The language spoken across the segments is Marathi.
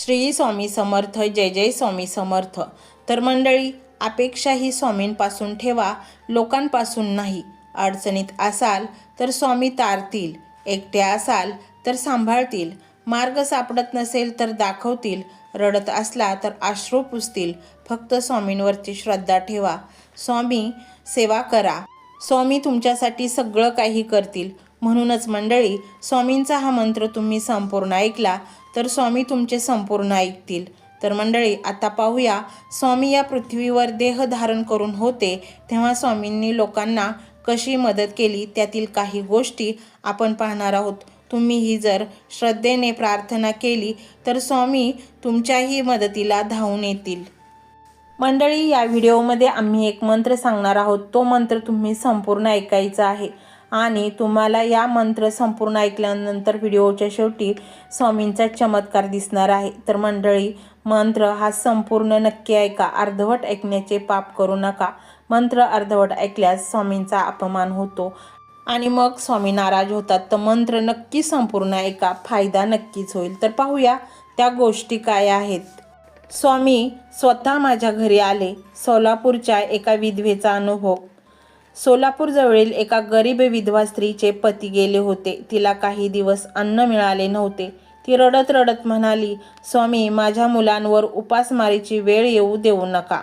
श्री स्वामी समर्थ जय जय स्वामी समर्थ. तर मंडळी अपेक्षा ही स्वामींपासून ठेवा लोकांपासून नाही. अडचणीत असाल तर स्वामी तारतील एकटे असाल तर सांभाळतील. मार्ग सापडत नसेल तर दाखवतील. रडत असला तर आश्रू पुसतील. फक्त स्वामींवरती श्रद्धा ठेवा. स्वामी सेवा करा. स्वामी तुमच्यासाठी सगळं काही करतील. म्हणूनच मंडळी स्वामींचा हा मंत्र तुम्ही संपूर्ण ऐकला. तर स्वामी तुमचे संपूर्ण ऐकतील. तर मंडळी आता पाहूया. स्वामी या पृथ्वीवर देह धारण करून होते तेव्हा स्वामींनी लोकांना कशी मदत केली त्यातील काही गोष्टी आपण पाहणार आहोत. तुम्हीही जर श्रद्धेने प्रार्थना केली तर स्वामी तुमच्याही मदतीला धावून येतील. मंडळी या व्हिडिओमध्ये आम्ही एक मंत्र सांगणार आहोत. तो मंत्र तुम्ही संपूर्ण ऐकायचा आहे. आणि तुम्हाला या मंत्र संपूर्ण ऐकल्यानंतर व्हिडिओच्या शेवटी स्वामींचा चमत्कार दिसणार आहे. तर मंडळी मंत्र हा संपूर्ण नक्की ऐका. अर्धवट ऐकण्याचे पाप करू नका. मंत्र अर्धवट ऐकल्यास स्वामींचा अपमान होतो. आणि मग स्वामी नाराज होतात. तर मंत्र नक्की संपूर्ण ऐका. फायदा नक्कीच होईल. तर पाहूया त्या गोष्टी काय आहेत. स्वामी स्वतः माझ्या घरी आले. सोलापूरच्या एका विधवेचा अनुभव. सोलापूरजवळील एका गरीब विधवा स्त्रीचे पती गेले होते. तिला काही दिवस अन्न मिळाले नव्हते. ती रडत रडत म्हणाली स्वामी माझ्या मुलांवर उपासमारीची वेळ येऊ देऊ नका.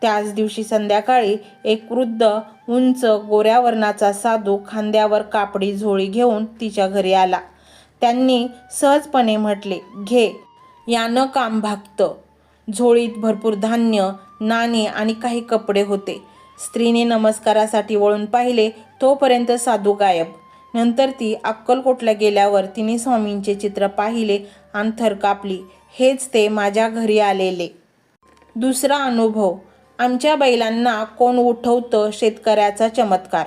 त्याच दिवशी संध्याकाळी एक वृद्ध उंच गोऱ्या वर्णाचा साधू खांद्यावर कापडी झोळी घेऊन तिच्या घरी आला. त्यांनी सहजपणे म्हटले घे यानं काम भागतं. झोळीत भरपूर धान्य नाणी आणि काही कपडे होते. स्त्रीने नमस्कारासाठी वळून पाहिले तोपर्यंत साधू गायब. नंतर ती अक्कलकोटला गेल्यावर तिने स्वामींचे चित्र पाहिले आणि थर कापली. हेच ते माझ्या घरी आलेले. दुसरा अनुभव आमच्या बैलांना कोण उठवतं शेतकऱ्याचा चमत्कार.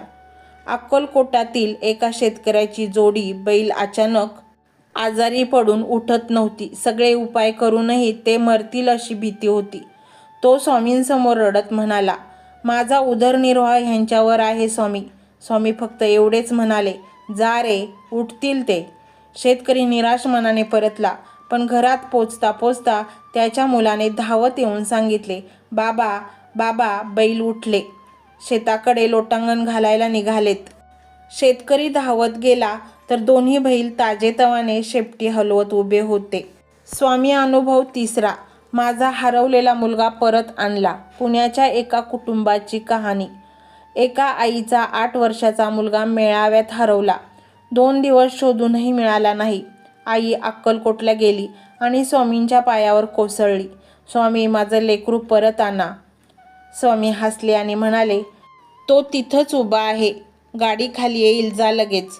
अक्कलकोटातील एका शेतकऱ्याची जोडी बैल अचानक आजारी पडून उठत नव्हती. सगळे उपाय करूनही ते मरतील अशी भीती होती. तो स्वामींसमोर रडत म्हणाला माझा उदरनिर्वाह ह्यांच्यावर आहे स्वामी. स्वामी फक्त एवढेच म्हणाले जा रे उठतील ते. शेतकरी निराश मनाने परतला पण घरात पोचता पोचता त्याच्या मुलाने धावत येऊन सांगितले बाबा बाबा बैल उठले. शेताकडे लोटांगण घालायला निघालेत. शेतकरी धावत गेला तर दोन्ही बैल ताजेतवाने शेपटी हलवत उभे होते. स्वामी अनुभव तिसरा माझा हरवलेला मुलगा परत आणला. पुण्याच्या एका कुटुंबाची कहाणी. एका आईचा आठ वर्षाचा मुलगा मेळाव्यात हरवला. दोन दिवस शोधूनही मिळाला नाही. आई अक्कलकोटला गेली आणि स्वामींच्या पायावर कोसळली. स्वामी माझं लेकरू परत आणा. स्वामी हसले आणि म्हणाले तो तिथंच उभा आहे. गाडी खाली येईल जा लगेच.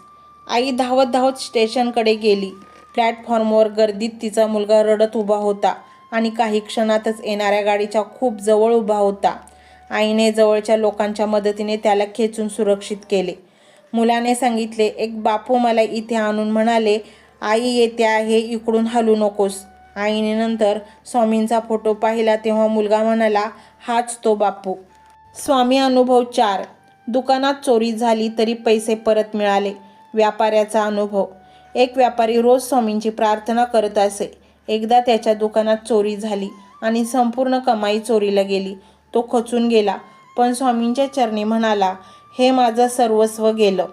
आई धावत धावत स्टेशनकडे गेली. प्लॅटफॉर्मवर गर्दीत तिचा मुलगा रडत उभा होता. आणि काही क्षणातच येणाऱ्या गाडीच्या खूप जवळ उभा होता. आईने जवळच्या लोकांच्या मदतीने त्याला खेचून सुरक्षित केले. मुलाने सांगितले एक बापू मला इथे आणून म्हणाले आई येते आहे इकडून हलू नकोस. आईने नंतर स्वामींचा फोटो पाहिला तेव्हा मुलगा म्हणाला हाच तो बापू. स्वामी अनुभव चार. दुकानात चोरी झाली तरी पैसे परत मिळाले. व्यापाऱ्याचा अनुभव. एक व्यापारी रोज स्वामींची प्रार्थना करत असे. एकदा त्याच्या दुकानात चोरी झाली आणि संपूर्ण कमाई चोरीला गेली. तो खचून गेला. पण स्वामींच्या चरणी म्हणाला हे माझं सर्वस्व गेलं.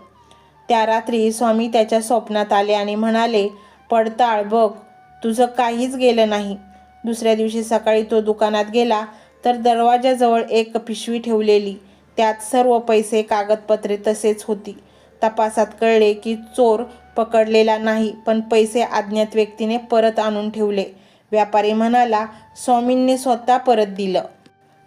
त्या रात्री स्वामी त्याच्या स्वप्नात आले आणि म्हणाले पडताळ बघ तुझं काहीच गेलं नाही. दुसऱ्या दिवशी सकाळी तो दुकानात गेला तर दरवाजाजवळ एक पिशवी ठेवलेली. त्यात सर्व पैसे कागदपत्रे तसेच होती. तपासात कळले की चोर पकडलेला नाही पण पैसे अज्ञात व्यक्तीने परत आणून ठेवले. व्यापारी म्हणाला स्वामींनी स्वतः परत दिलं.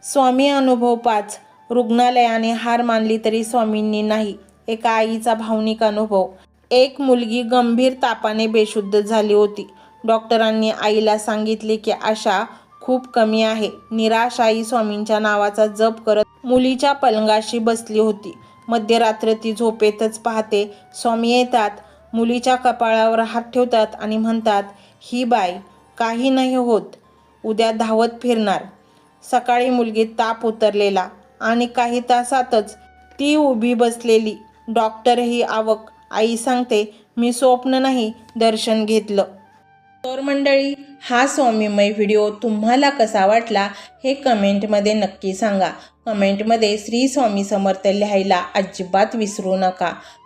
स्वामी अनुभव पाच. रुग्णालयाने हार मानली तरी स्वामींनी नाही. एका आईचा भावनिक अनुभव. एक मुलगी गंभीर तापाने बेशुद्ध झाली होती. डॉक्टरांनी आईला सांगितले की आशा खूप कमी आहे. निराश आई स्वामींच्या नावाचा जप करत मुलीच्या पलंगाशी बसली होती. मध्यरात्र ती झोपेतच पाहते. स्वामी येतात. मुलीच्या कपाळावर हात ठेवतात आणि म्हणतात ही बाय काही नाही होत उद्या धावत फिरणार. सकाळी मुलगी ताप उतरलेला आणि काही तासातच ती उभी बसलेली. डॉक्टरही आवक. आई सांगते मी स्वप्न नाही दर्शन घेतलं. तर मंडळी हा स्वामीमय व्हिडिओ तुम्हाला कसा वाटला हे कमेंटमध्ये नक्की सांगा. कमेंटमध्ये श्री स्वामी समर्थ लिहायला अजिबात विसरू नका.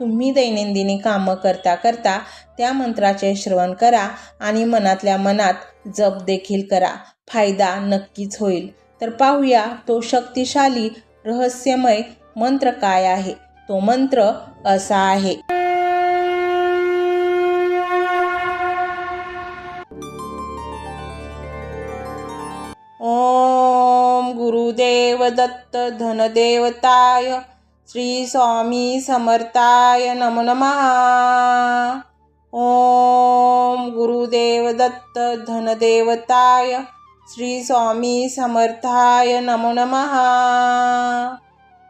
तुम्ही दैनंदिनी कामं करता करता त्या मंत्राचे श्रवण करा आणि मनातल्या मनात जप देखील करा. फायदा नक्कीच होईल. तर पाहूया तो शक्तिशाली रहस्यमय मंत्र काय आहे? तो मंत्र असा आहे. ओम गुरुदेव दत्त धनदेवताय श्री स्वामी समर्थाय नमो नमहा ओम गुरुदेव दत्त धनदेवताय श्री स्वामी समर्थाय नमो नमहा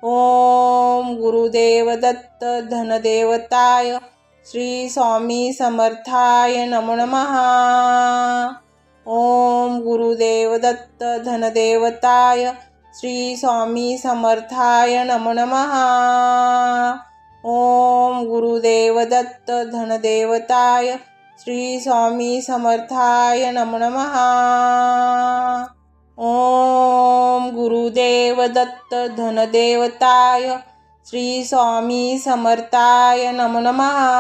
ओम गुरुदेव दत्त धनदेवताय श्री स्वामी समर्थाय नमो नमहा ओम गुरुदेव दत्त धनदेवताय श्री स्वामी समर्थाय नम नमहा ओम गुरुदेव दत्त धनदेवताय श्री स्वामी समर्थाय नम नमहा ओम गुरुदेव दत्त धनदेवताय श्री स्वामी समर्थाय नम नमहा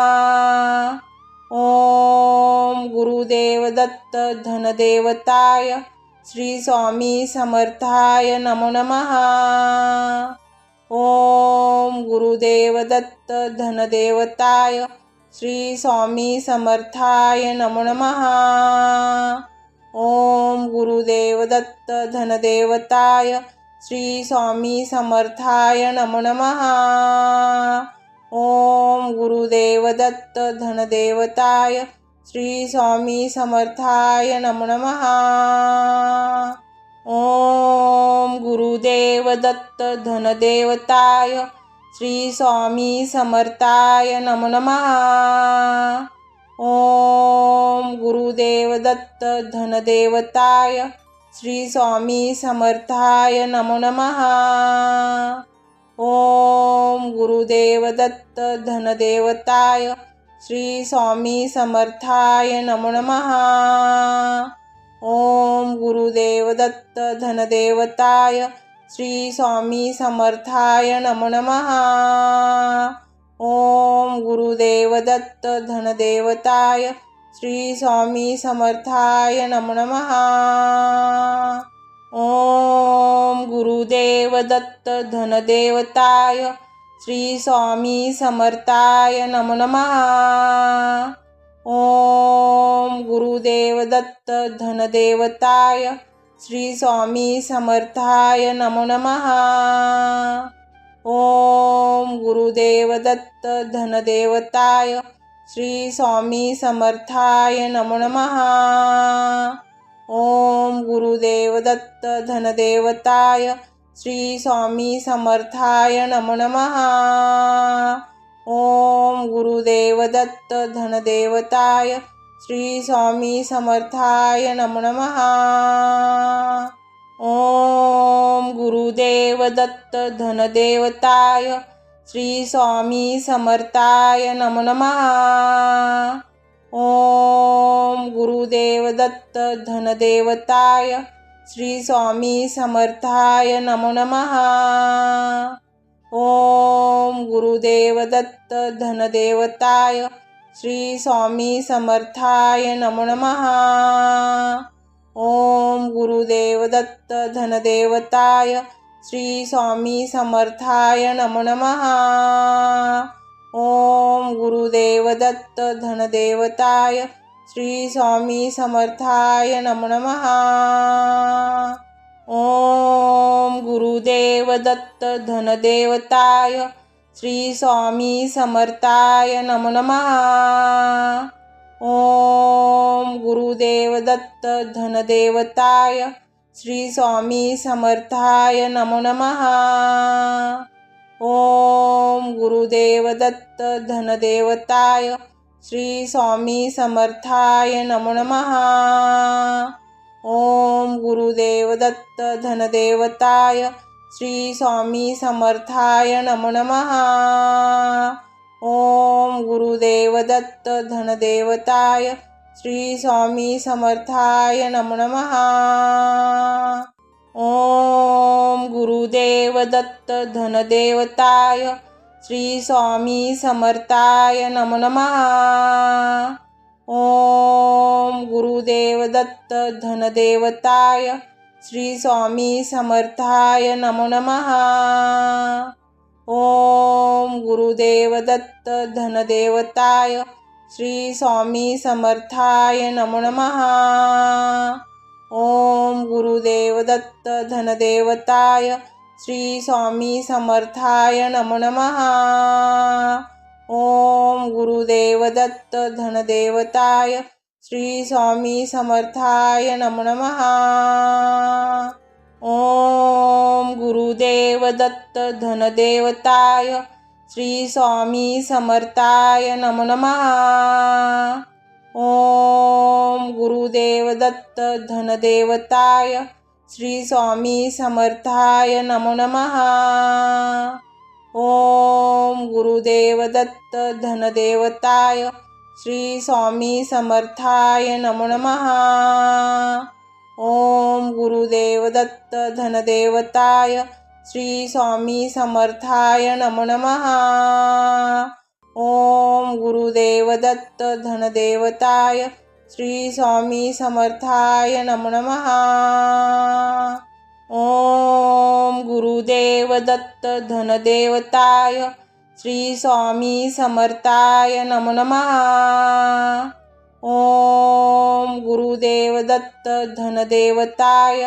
ओम गुरुदेव दत्त धनदेवताय श्री स्वामी समर्थाय नमो नमः। ओम गुरुदेव दत्त धनदेवताय श्री स्वामी समर्थाय नमो नमः। ओम गुरुदेव दत्त धनदेवताय श्री स्वामी समर्थाय नमो नमः। ओम गुरुदेव दत्त धनदेवताय श्री स्वामी समर्थाय नमो नमः। ओम गुरुदेव दत्त धनदेवताय श्री स्वामी समर्थाय नमो नमः। ओम गुरुदेव दत्त धनदेवताय श्री स्वामी समर्थाय नमो नमः। ओम गुरुदेव दत्त धनदेवताय श्री स्वामी समर्थाय नमो नमहा ओम गुरुदेव दत्त धनदेवताय श्री स्वामी समर्थाय नमो नमहा ओम गुरुदेव दत्त धनदेवताय श्री स्वामी समर्थाय नमो नमहा ओम गुरुदेव दत्त धनदेवताय श्री स्वामी समर्थाय नमो नमः। ओम गुरुदेव दत्त धनदेवताय श्री स्वामी समर्थाय नमो नमः। ओम गुरुदेव दत्त धनदेवताय श्री स्वामी समर्थाय नमो नमः। ओम गुरुदेव दत्त धनदेवताय श्री स्वामी समर्थाय नमो नमहा ओम गुरुदेव दत्त धनदेवताय श्री स्वामी समर्थाय नम नमहा ओम गुरुदेव दत्त धनदेवताय श्री स्वामी समर्थाय नम नमहा ओम गुरुदेव दत्त धनदेवताय श्री स्वामी समर्थाय नमो नमः। ओम गुरुदेव दत्त धनदेवताय श्री स्वामी समर्थाय नमो नमः। ओम गुरुदेव दत्त धनदेवताय श्री स्वामी समर्थाय नमो नमः। ओम गुरुदेव दत्त धनदेवताय श्री स्वामी समर्थाय नमो नमः। ओम गुरुदेव दत्त धनदेवताय श्री स्वामी समर्थाय नमो नमः। ओम गुरुदेव दत्त धनदेवताय श्री स्वामी समर्थाय नमो नमः। ओम गुरुदेव दत्त धनदेवताय श्री स्वामी समर्थाय नमो नमहा ओम गुरुदेव दत्त धनदेवताय श्री स्वामी समर्थाय नमो नमहा ओम गुरुदेव दत्त धनदेवताय श्री स्वामी समर्थाय नमो नमहा ओम गुरुदेव दत्त धनदेवताय श्री स्वामी समर्थाय नमो ओम गुरुदेव दत्त धनदेवताय श्री स्वामी समर्थाय नमो नमः। ओम गुरुदेव दत्त धनदेवताय श्री स्वामी समर्थाय नमो नमः। ओम गुरुदेव दत्त धनदेवताय श्री स्वामी समर्थाय नम नमहा ओम गुरुदेव दत्त धनदेवताय श्री स्वामी समर्थाय नमो नमहा ओम गुरुदेव दत्त धनदेवताय श्री स्वामी समर्थाय नम नमहा ओम गुरुदेव दत्त धनदेवताय श्री स्वामी समर्थाय नमो नमहा ओम गुरुदेव दत्त धनदेवताय श्री स्वामी समर्थाय नमो नमः। ओम गुरुदेव दत्त धनदेवताय श्री स्वामी समर्थाय नमो नमः। ओम गुरुदेव दत्त धनदेवताय श्री स्वामी समर्थाय नमो नमहा ओम गुरुदेव दत्त धनदेवताय श्री स्वामी समर्थाय नमो नमः। ओम गुरुदेव दत्त धनदेवताय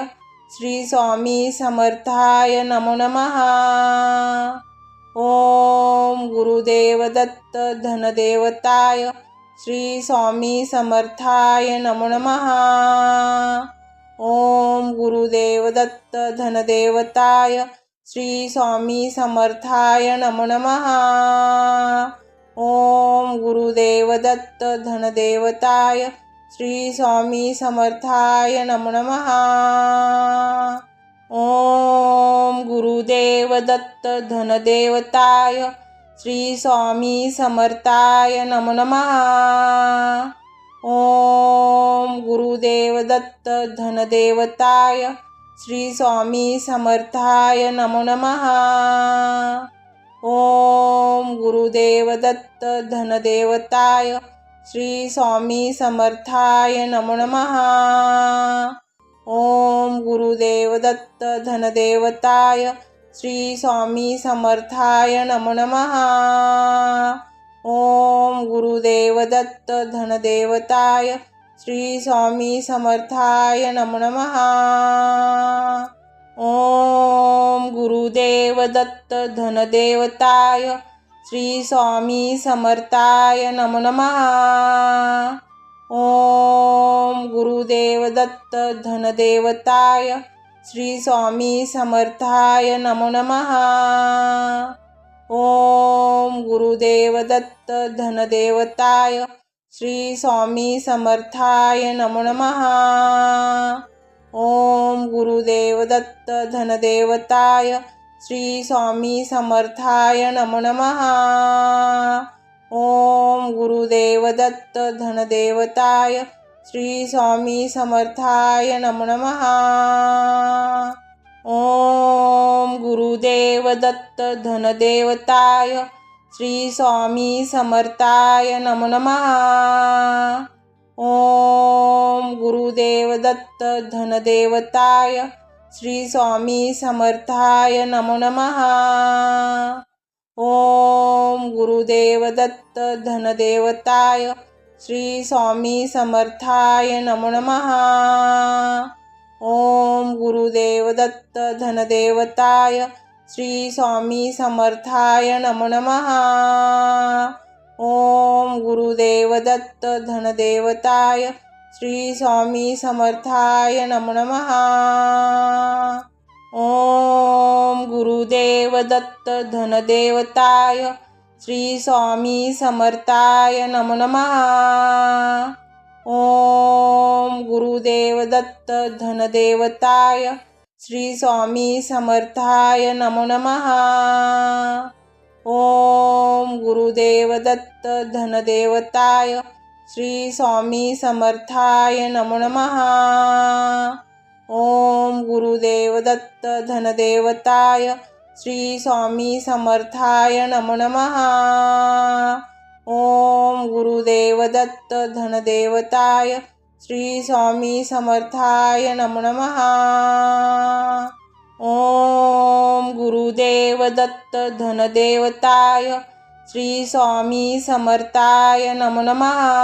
श्री स्वामी समर्थाय नमो नमहा ओम गुरुदेव दत्त धनदेवताय श्री स्वामी समर्थाय नमो नमहा ओम गुरुदेव दत्त धनदेवताय श्री स्वामी समर्थाय नमो नमहा ओम गुरुदेव दत्त धनदेवताय श्री स्वामी समर्थाय नमो नमहा ओम गुरुदेव दत्त धनदेवताय श्री स्वामी समर्थाय नमो नमहा ओम गुरुदेव दत्त धनदेवताय श्री स्वामी समर्थाय नमो नमहा ओम गुरुदेव दत्त धनदेवताय श्री स्वामी समर्थाय नमो नमहा ओम गुरुदेव दत्त धनदेवताय श्री स्वामी समर्थाय नमो। नमहा ओम गुरुदेव दत्त धनदेवताय श्री स्वामी समर्थाय नमो। नमहा ओम गुरुदेव दत्त धनदेवताय श्री स्वामी समर्थाय नमो। नमहा ओम गुरुदेव दत्त धनदेवताय श्री स्वामी समर्थाय नमो नमः. ओम गुरुदेव दत्त धनदेवताय श्री स्वामी समर्थाय नमो नमः. ओम गुरुदेव दत्त धनदेवताय श्री स्वामी समर्थाय नमो नमः. ओम गुरुदेव दत्त धनदेवताय श्री स्वामी समर्थाय नमो नमः। ओम गुरुदेव दत्त धनदेवताय श्री स्वामी समर्थाय नम महा ओम गुरुदेव दत्त धनदेवताय श्री स्वामी समर्थाय नमो नमः। ओम गुरुदेव दत्त धनदेवताय श्री स्वामी समर्थाय नमो नमहा ओम गुरुदेव दत्त धनदेवताय श्री स्वामी समर्थाय नमो नमहा ओम गुरुदेव दत्त धनदेवताय श्री स्वामी समर्थाय नमो नमहा ओम गुरुदेव दत्त धनदेवताय श्री स्वामी समर्थाय नमो नमहा ओम गुरुदेव दत्त धनदेवताय श्री स्वामी समर्थाय नमो नमहा ओम गुरुदेव दत्त धनदेवताय श्री स्वामी समर्थाय नमो नमहा ओम गुरुदेव दत्त धनदेवताय श्री स्वामी समर्थाय नमो नमहा ओम गुरुदेव दत्त धनदेवताय श्री स्वामी समर्थाय नम नमहा ओम गुरुदेव दत्त धनदेवताय श्री स्वामी समर्थाय नम नमहा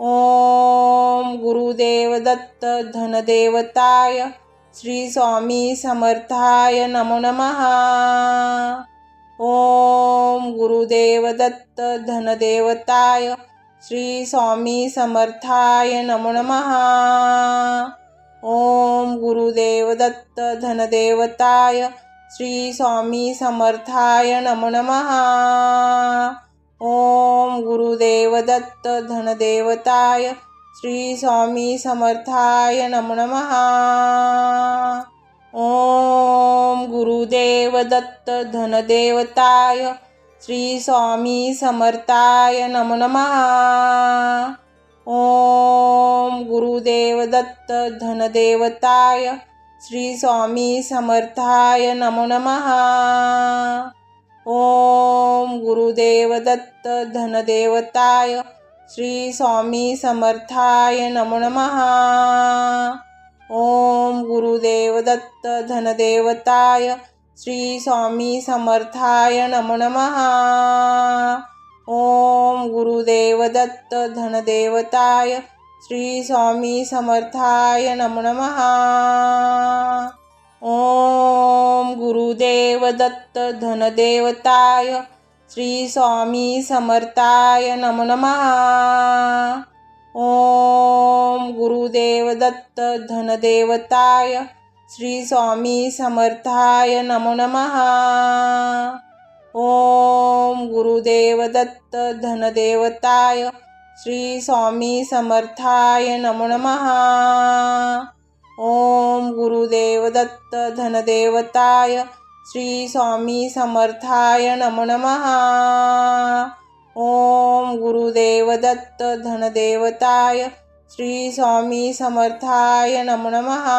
ओम गुरुदेव दत्त धनदेवताय श्री स्वामी समर्थाय नमो नमहा ओम गुरुदेव दत्त धनदेवताय श्री स्वामी समर्थाय नमो नमहा ओम गुरुदेव दत्त धनदेवताय श्री स्वामी समर्थाय नमो नमहा ओम गुरुदेव दत्त धनदेवताय श्री स्वामी समर्थाय नमो नमः। ओम गुरुदेव दत्त धनदेवताय श्री स्वामी समर्थाय नमो नमः। ओम गुरुदेव दत्त धनदेवताय श्री स्वामी समर्थाय नमो नमः। ओम गुरुदेव दत्त धनदेवताय श्री स्वामी समर्थाय नमो। नमहा ओम गुरुदेव दत्त धनदेवताय श्री स्वामी समर्थाय नमो। नमहा ओम गुरुदेव दत्त धनदेवताय श्री स्वामी समर्थाय नमो। नमहा ओम गुरुदेव दत्त धनदेवताय श्री स्वामी समर्थाय नमो नमः। ओम गुरुदेव दत्त धनदेवताय श्री स्वामी समर्थाय नमो नमः। ओम गुरुदेव दत्त धनदेवताय श्री स्वामी समर्थाय नमो नमः। ओम गुरुदेव दत्त धनदेवताय श्री स्वामी समर्थाय नम नमहा ओम गुरुदेव दत्त धनदेवताय श्री स्वामी समर्थाय नम नमहा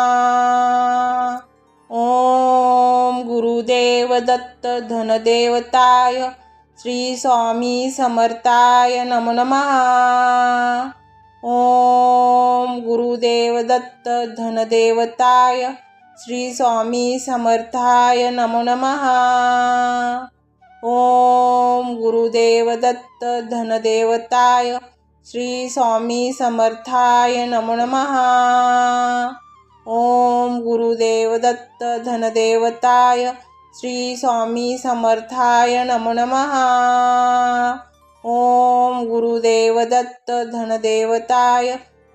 ओम गुरुदेव दत्त धनदेवताय श्री स्वामी समर्थाय नम नमहा ओम गुरुदेव दत्त धनदेवताय श्री स्वामी समर्थाय नमो नमः। ओम गुरुदेव दत्त धनदेवताय श्री स्वामी समर्थाय नमो नमः। ओम गुरुदेव दत्त धनदेवताय श्री स्वामी समर्थाय नमो नमः। ओम गुरुदेव दत्त धनदेवताय